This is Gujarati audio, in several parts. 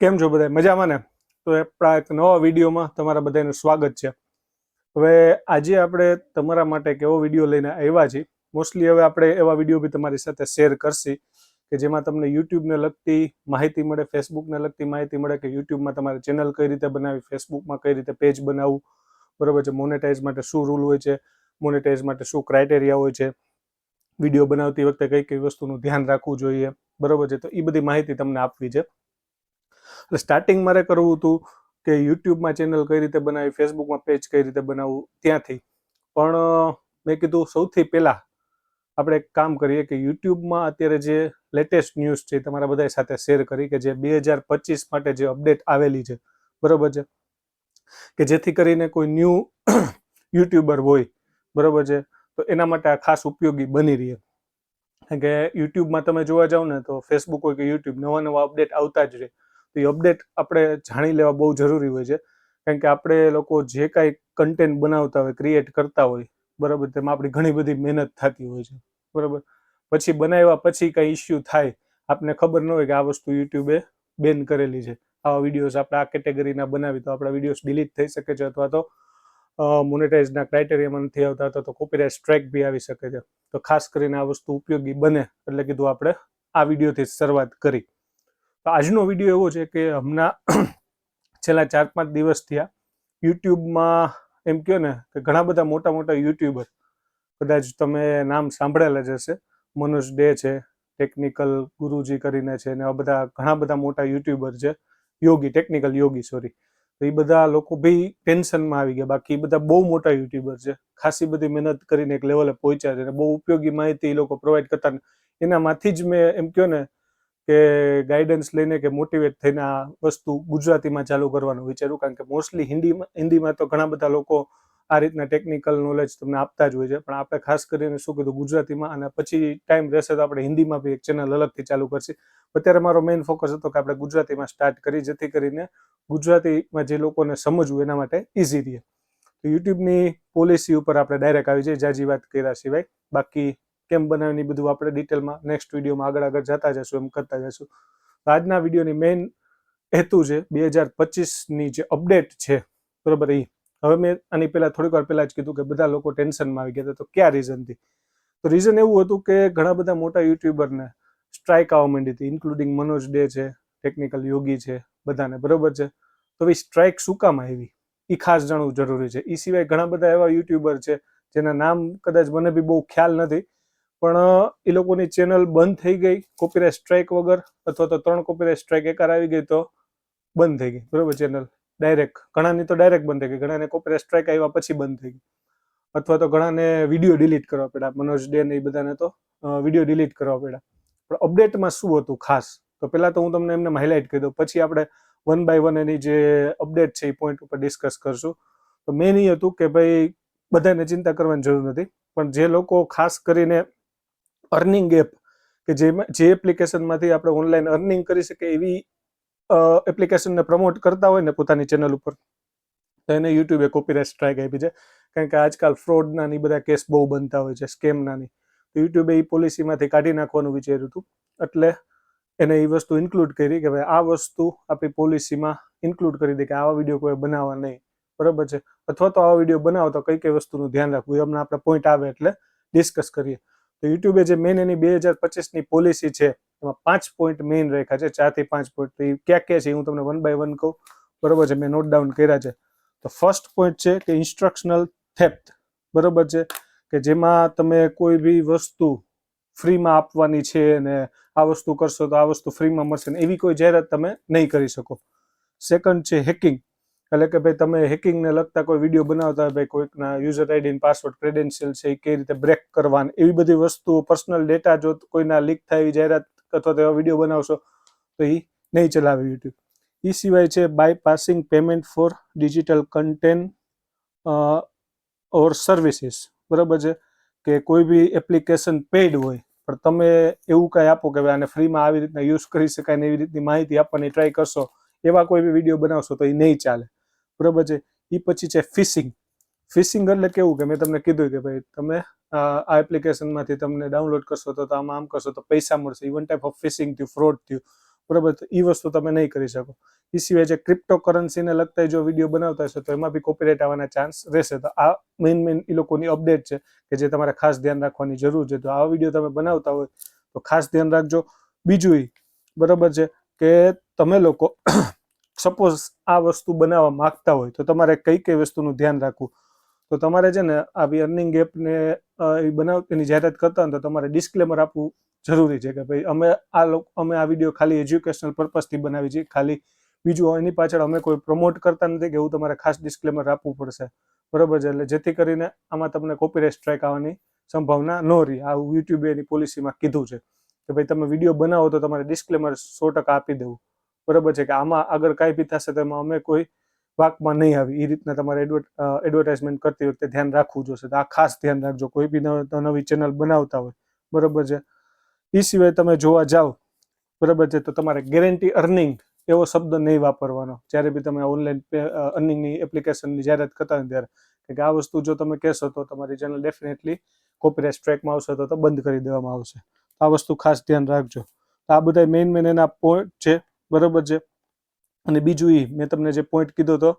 કેમ છો બધા મજામાં ને? તો આપણા એક નવા વિડીયોમાં તમારા બધાનું સ્વાગત છે. હવે આજે આપણે તમારા માટે એક એવો વીડિયો લઈને આવ્યા છીએ. મોસ્ટલી હવે આપણે એવા વીડિયો બી તમારી સાથે શેર કરશી કે જેમાં તમને યુટ્યુબને લગતી માહિતી મળે ફેસબુકને લગતી માહિતી મળે કે યુટ્યુબમાં તમારે ચેનલ કઈ રીતે બનાવી ફેસબુકમાં કઈ રીતે પેજ બનાવવું, બરોબર છે? મોનેટાઇઝ માટે શું રૂલ હોય છે? મોનેટાઇઝ માટે શું ક્રાઇટેરિયા હોય છે? વીડિયો બનાવતી વખતે કઈ કઈ વસ્તુનું ધ્યાન રાખવું જોઈએ, બરોબર છે? તો એ બધી માહિતી તમને આપવી છે. એટલે સ્ટાર્ટિંગ મારે કરવું હતું કે યુટ્યુબમાં ચેનલ કઈ રીતે બનાવી ફેસબુકમાં પેજ કઈ રીતે બનાવવું, ત્યાંથી. પણ મેં કીધું સૌથી પહેલાં આપણે એક કામ કરીએ કે યુટ્યુબમાં અત્યારે જે લેટેસ્ટ ન્યૂઝ છે તમારા બધા સાથે શેર કરી કે જે બે હજાર પચીસ માટે જે અપડેટ આવેલી છે. બરોબર છે? કે જેથી કરીને કોઈ ન્યૂ યુટ્યુબર હોય. બરોબર છે? તો એના માટે આ ખાસ ઉપયોગી બની રહે. કે યુટ્યુબમાં તમે જોવા જાઓ ને તો ફેસબુક હોય કે યુટ્યુબ નવા નવા અપડેટ આવતા જ રહે. તો એ અપડેટ આપણે જાણી લેવા બહુ જરૂરી હોય છે. કારણ કે આપણે લોકો જે કાંઈ કન્ટેન્ટ બનાવતા હોય ક્રિએટ કરતા હોય, બરાબર, તેમાં આપણી ઘણી બધી મહેનત થતી હોય છે. બરાબર? પછી બનાવ્યા પછી કાંઈ ઇસ્યુ થાય, આપને ખબર ન હોય કે આ વસ્તુ યુટ્યુબે બેન કરેલી છે. આવા વિડીયોઝ આપણે આ કેટેગરીના બનાવી, તો આપણા વિડીયોઝ ડિલીટ થઈ શકે છે અથવા તો મોનેટાઇઝના ક્રાઇટેરિયામાં નથી આવતા તો કોપીરાઇટ સ્ટ્રાઇક બી આવી શકે છે. તો ખાસ કરીને આ વસ્તુ ઉપયોગી બને, એટલે કીધું આપણે આ વિડીયોથી શરૂઆત કરી. આજનો વીડિયો એવો છે કે હમણાં છેલ્લા ચાર પાંચ દિવસ થયા યુટ્યુબમાં એમ કહો ને કે ઘણા બધા મોટા મોટા યુટ્યુબર કદાચ તમે નામ સાંભળેલા જ હશે. મનોજ ડે છે, ટેકનિકલ ગુરુજી કરીને છે ને આ બધા ઘણા બધા મોટા યુટ્યુબર છે. યોગી, ટેકનિકલ યોગી સોરી તો એ બધા લોકો બી ટેન્શનમાં આવી ગયા. બાકી બધા બહુ મોટા યુટ્યુબર છે. ખાસી બધી મહેનત કરીને એક લેવલે પહોંચ્યા છે અને બહુ ઉપયોગી માહિતી એ લોકો પ્રોવાઈડ કરતા એનામાંથી જ મેં એમ કહો ને કે ગાઈડન્સ લઈને કે મોટિવેટ થઈને આ વસ્તુ ગુજરાતીમાં ચાલુ કરવાનું વિચાર્યું. કારણ કે મોસ્ટલી હિન્દીમાં હિન્દીમાં તો ઘણા બધા લોકો આ રીતના ટેકનિકલ નોલેજ તમને આપતા જ હોય છે. પણ આપણે ખાસ કરીને શું કીધું, ગુજરાતીમાં અને પછી ટાઈમ રહેશે તો આપણે હિન્દીમાં બી એક ચેનલ અલગથી ચાલુ કરશે. અત્યારે મારો મેઇન ફોકસ હતો કે આપણે ગુજરાતીમાં સ્ટાર્ટ કરી, જેથી કરીને ગુજરાતીમાં જે લોકોને સમજવું એના માટે ઇઝી રહે. તો યુટ્યુબની પોલિસી ઉપર આપણે ડાયરેક્ટ આવી જઈએ, જાજી વાત કર્યા સિવાય. બાકી કેમ બનાવીને બધું આપણે ડિટેલમાં નેક્સ્ટ વિડીયોમાં આગળ આગળ જતા જશું એમ કરતા જશું આજના વિડીયોની મેઇન હેતુ છે બે હજાર પચીસની જે અપડેટ છે, બરોબર એ હવે મેં આની પહેલાં થોડીક વાર પહેલાં જ કીધું કે બધા લોકો ટેન્શનમાં આવી ગયા હતા, તો ક્યાં રીઝનથી તો રીઝન એવું હતું કે ઘણા બધા મોટા યુટ્યુબરને સ્ટ્રાઇક આવવા માંડી હતી ઇન્ક્લુડિંગ મનોજ ડે છે ટેકનિકલ યોગી છે, બધાને, બરોબર છે? તો એ સ્ટ્રાઇક શું કામ આવી? એ ખાસ જાણવું જરૂરી છે. એ સિવાય ઘણા બધા એવા યુટ્યુબર છે, જેના નામ કદાચ મને બી બહુ ખ્યાલ નથી પણ એ લોકોની ચેનલ બંધ થઈ ગઈ. કોપીરાઇટ સ્ટ્રાઇક વગર અથવા તો ત્રણ કોપીરાઇટ સ્ટ્રાઇક એકાર આવી ગઈ તો બંધ થઈ ગઈ. બરોબર ચેનલ? ડાયરેક્ટ ઘણાની તો ડાયરેક્ટ બંધ થઈ ગઈ. ઘણાને કોપીરાઇટ સ્ટ્રાઇક આવ્યા પછી બંધ થઈ ગઈ. અથવા તો ઘણાને વીડિયો ડિલીટ કરવા પડ્યા. મનોજ ડે ને એ બધાને તો વીડિયો ડિલીટ કરવા પડ્યા. પણ અપડેટમાં શું હતું ખાસ? તો પહેલાં તો હું તમને એમને હાઇલાઇટ કરી દઉં. પછી આપણે વન બાય વન એની જે અપડેટ છે એ પોઈન્ટ ઉપર ડિસ્કસ કરશું. તો મેન એ હતું કે ભાઈ, બધાને ચિંતા કરવાની જરૂર નથી. પણ જે લોકો ખાસ કરીને અર્નિંગ એપ કે જેમાં, જે એપ્લિકેશનમાંથી આપણે ઓનલાઈન અર્નિંગ કરી શકીએ એવી એપ્લિકેશનને પ્રમોટ કરતા હોય ને પોતાની ચેનલ ઉપર, તો એને યુટ્યુબે કોપીરાઇટ સ્ટ્રાઇક આપી છે. કારણ કે આજકાલ ફ્રોડના ની બધા કેસ બહુ બનતા હોય છે સ્કેમના ની તો યુટ્યુબે એ પોલિસીમાંથી કાઢી નાખવાનું વિચાર્યું હતું. એટલે એને એ વસ્તુ ઇન્ક્લુડ કરી કે ભાઈ આ વસ્તુ આપણી પોલિસીમાં ઇન્ક્લુડ કરી દે કે આવા વીડિયો કોઈ બનાવવા નહીં. બરોબર છે? અથવા તો આવા વીડિયો બનાવો તો કઈ કઈ વસ્તુનું ધ્યાન રાખવું એ હમણાં આપણે પોઈન્ટ આવે એટલે ડિસ્કસ કરીએ. તો યુટ્યુબે જે મેઇન એની બે હજાર પચીસની પોલિસી છે, એમાં પાંચ પોઈન્ટ મેઇન રાખ્યા છે, ચારથી પાંચ પોઈન્ટ તો એ ક્યાં ક્યાં છે હું તમને વન બાય વન કહું. બરોબર છે, મેં નોટ ડાઉન કર્યા છે. તો ફર્સ્ટ પોઈન્ટ છે કે ઇન્સ્ટ્રક્શનલ થેપ્ટ બરોબર છે, કે જેમાં તમે કોઈ બી વસ્તુ ફ્રીમાં આપવાની છે અને આ વસ્તુ કરશો તો આ વસ્તુ ફ્રીમાં મળશે ને એવી કોઈ જાહેરાત તમે નહીં કરી શકો. સેકન્ડ છે હેકિંગ એટલે કે ભાઈ તમે હેકિંગને લગતા કોઈ વીડિયો બનાવતા હોય, ભાઈ કોઈકના યુઝર આઈડી પાસવર્ડ ક્રેડેન્શિયલ છે, એ કઈ રીતે બ્રેક કરવાના, એવી બધી વસ્તુઓ પર્સનલ ડેટા જો કોઈના લીક થાય જાહેરાત અથવા તો એવા વીડિયો બનાવશો, તો એ નહીં ચલાવે યુટ્યુબ એ સિવાય છે bypassing payment for digital content or services બરાબર છે? કે કોઈ બી એપ્લિકેશન પેઇડ હોય, પણ તમે એવું કાંઈ આપો કે આને ફ્રીમાં આવી રીતના યુઝ કરી શકાય ને એવી રીતની માહિતી આપવાની ટ્રાય કરશો, એવા કોઈ બી વીડિયો બનાવશો તો એ નહીં ચાલે. બરાબર છે? એ પછી છે ફિશિંગ ફિશિંગ એટલે કેવું કે મેં તમને કીધું કે ભાઈ તમે આ એપ્લિકેશનમાંથી તમને ડાઉનલોડ કરશો તો આમાં આમ કરશો તો પૈસા મળશે. ઇવન ટાઈપ ઓફ ફિશિંગ થયું ફ્રોડ થયું. બરાબર? તો એ વસ્તુ તમે નહીં કરી શકો. એ સિવાય જે ક્રિપ્ટો કરન્સીને લગતા જો વીડિયો બનાવતા હશો તો એમાં બી કોપીરાઇટ આવવાના ચાન્સ રહેશે. તો આ મેઇન મેઇન એ લોકોની અપડેટ છે કે જે તમારે ખાસ ધ્યાન રાખવાની જરૂર છે. તો આ વીડિયો તમે બનાવતા હોય તો ખાસ ધ્યાન રાખજો. બીજું બરાબર છે કે તમે લોકો સપોઝ આ વસ્તુ બનાવવા માંગતા હોય, તો તમારે કઈ કઈ વસ્તુનું ધ્યાન રાખવું? તો તમારે છે ને આવી અર્નિંગ એપને એ બનાવ, એની જાહેરાત કરતા હોય તો તમારે ડિસ્ક્લેમર આપવું જરૂરી છે કે ભાઈ, અમે આ લોકો, અમે આ વીડિયો ખાલી એજ્યુકેશનલ પર્પઝથી બનાવી છીએ ખાલી બીજું એની પાછળ અમે કોઈ પ્રમોટ કરતા નથી કે એવું તમારે ખાસ ડિસ્ક્લેમર આપવું પડશે. બરોબર છે, એટલે જેથી કરીને આમાં તમને કોપીરાઇટ સ્ટ્રાઇક આવવાની સંભાવના ન રહી. આ યુટ્યુબે એની પોલિસીમાં કીધું છે કે ભાઈ, તમે વીડિયો બનાવો તો તમારે ડિસ્ક્લેમર સો ટકા આપી દેવું. બરોબર છે કે આમાં આગળ કાંઈ બી થશે તો એમાં અમે કોઈ વાકમાં નહીં આવી. એ રીતના તમારે એડવર્ટાઇઝમેન્ટ કરતી વખતે ધ્યાન રાખવું જોશે. આ ખાસ ધ્યાન રાખજો. કોઈ બી નવી ચેનલ બનાવતા હોય. બરાબર છે? એ સિવાય તમે જોવા જાઓ, બરાબર છે, તો તમારે ગેરંટી અર્નિંગ એવો શબ્દ નહીં વાપરવાનો. જ્યારે બી તમે ઓનલાઈન અર્નિંગની એપ્લિકેશનની જાહેરાત કરતા હોય ત્યારે. કે આ વસ્તુ જો તમે કહેશો તો તમારી ચેનલ ડેફિનેટલી કોપીરાઇટ ટ્રેકમાં આવશે તો બંધ કરી દેવામાં આવશે. આ વસ્તુ ખાસ ધ્યાન રાખજો. આ બધા મેઇન મેઇન એના પોઈન્ટ છે. બરોબર છે. અને બીજું એ મેં તમને જે પોઈન્ટ કીધો હતો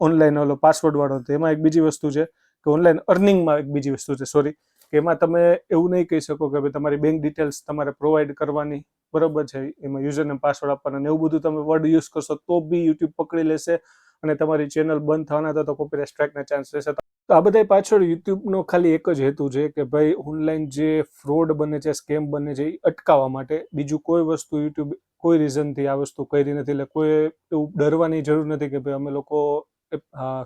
ઓનલાઈન ઓલો પાસવર્ડ વાળો તો એમાં એક બીજી વસ્તુ છે કે ઓનલાઈન અર્નિંગમાં એક બીજી વસ્તુ છે સોરી કે એમાં તમે એવું નહીં કહી શકો કે ભાઈ તમારી બેંક ડિટેલ્સ તમારે પ્રોવાઈડ કરવાની, બરોબર છે, એમાં યુઝરને પાસવર્ડ આપવાના એવું બધું તમે વર્ડ યુઝ કરશો તો બી યુટ્યુબ પકડી લેશે અને તમારી ચેનલ બંધ થવાના હતા તો કોપીરાઇટ સ્ટ્રાઇકના ચાન્સ રહેશે. તો આ બધા પાછળ યુટ્યુબનો ખાલી એક જ હેતુ છે કે ભાઈ ઓનલાઈન જે ફ્રોડ બને છે સ્કેમ બને છે, એ અટકાવવા માટે બીજું કોઈ વસ્તુ યુટ્યુબ કોઈ રીઝનથી આ વસ્તુ કરી નથી એટલે કોઈ એવું ડરવાની જરૂર નથી કે ભાઈ અમે લોકો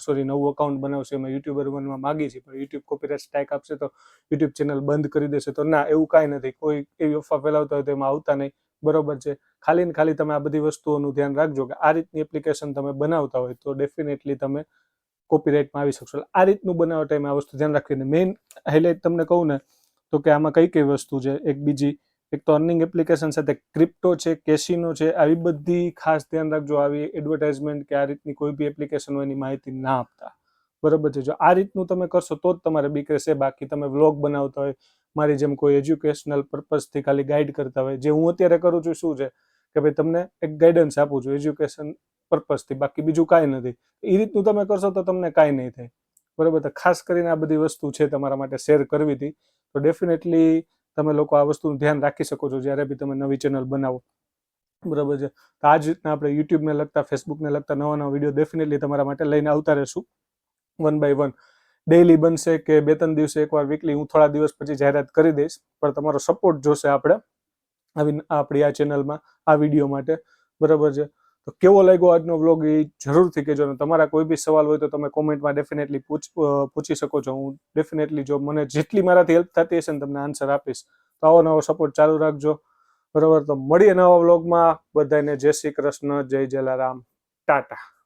સોરી નવું અકાઉન્ટ બનાવશે એમાં યુટ્યુબર બનવા માગી છે પણ યુટ્યુબ કોપીરાઇટ સ્ટ્રાઇક આપશે તો યુટ્યુબ ચેનલ બંધ કરી દેશે. તો ના, એવું કાંઈ નથી. કોઈ એવી અફવા ફેલાવતા હોય તો એમાં આવતા નહીં. બરોબર છે. ખાલી ને ખાલી તમે આ બધી વસ્તુઓનું ધ્યાન રાખજો કે આ રીતની એપ્લિકેશન તમે બનાવતા હોય તો ડેફિનેટલી તમે કોપીરાઇટમાં આવી શકશો. આ રીતનું બનાવવા ટાઈમે આ વસ્તુ ધ્યાન રાખીને મેઇન હાઇલાઇટ તમને કહું ને તો કે આમાં કઈ કઈ વસ્તુ છે? એક બીજી, એક તો અર્નિંગ એપ્લિકેશન સાથે ક્રિપ્ટો છે કેસિનો છે, આવી બધી ખાસ ધ્યાન રાખજો. આવી એડવર્ટાઇઝમેન્ટ કે આ રીતની કોઈ બી એપ્લિકેશન હોય એની માહિતી ના આપતા. બરોબર છે. જો આ રીતનું તમે કરશો તો જ તમારે બીક રહેશે. બાકી તમે વ્લોગ બનાવતા હોય, મારી જેમ કોઈ એજ્યુકેશનલ પર્પઝથી ખાલી ગાઈડ કરતા હોય, જે હું અત્યારે કરું છું શું છે કે ભાઈ તમને એક ગાઈડન્સ આપું છું એજ્યુકેશન પર્પઝથી બાકી બીજું કાંઈ નથી. એ રીતનું તમે કરશો તો તમને કાંઈ નહીં થાય. બરોબર તો ખાસ કરીને આ બધી વસ્તુ છે તમારા માટે શેર કરવી હતી, તો ડેફિનેટલી તમે લોકો આ વસ્તુનું ધ્યાન રાખી શકો છો જ્યારે બી તમે નવી ચેનલ બનાવો. બરાબર છે. તો આ જ રીતના આપણે યુટ્યુબને લગતા ફેસબુકને લગતા નવા નવા વીડિયો ડેફિનેટલી તમારા માટે લઈને આવતા રહેશું. વન બાય વન ડેઈલી બનશે કે બે ત્રણ દિવસે એકવાર વીકલી હું થોડા દિવસ પછી જાહેરાત કરી દઈશ. પણ તમારો સપોર્ટ જોશે આપણે આવી આપણી આ ચેનલમાં આ વીડિયો માટે. બરાબર છે? તો કેવો લાગ્યો આજનો વ્લોગ એ જરૂરથી કહેજો. અને તમારા કોઈ બી સવાલ હોય તો તમે કોમેન્ટમાં ડેફિનેટલી પૂછ પૂછી શકો છો. હું ડેફિનેટલી જો મને જેટલી મારાથી હેલ્પ થતી હશે ને તમને આન્સર આપીશ. તો આવો નવો સપોર્ટ ચાલુ રાખજો. બરાબર? તો મળીએ નવા વ્લોગમાં બધાને જય શ્રી કૃષ્ણ, જય જલારામ. ટાટા.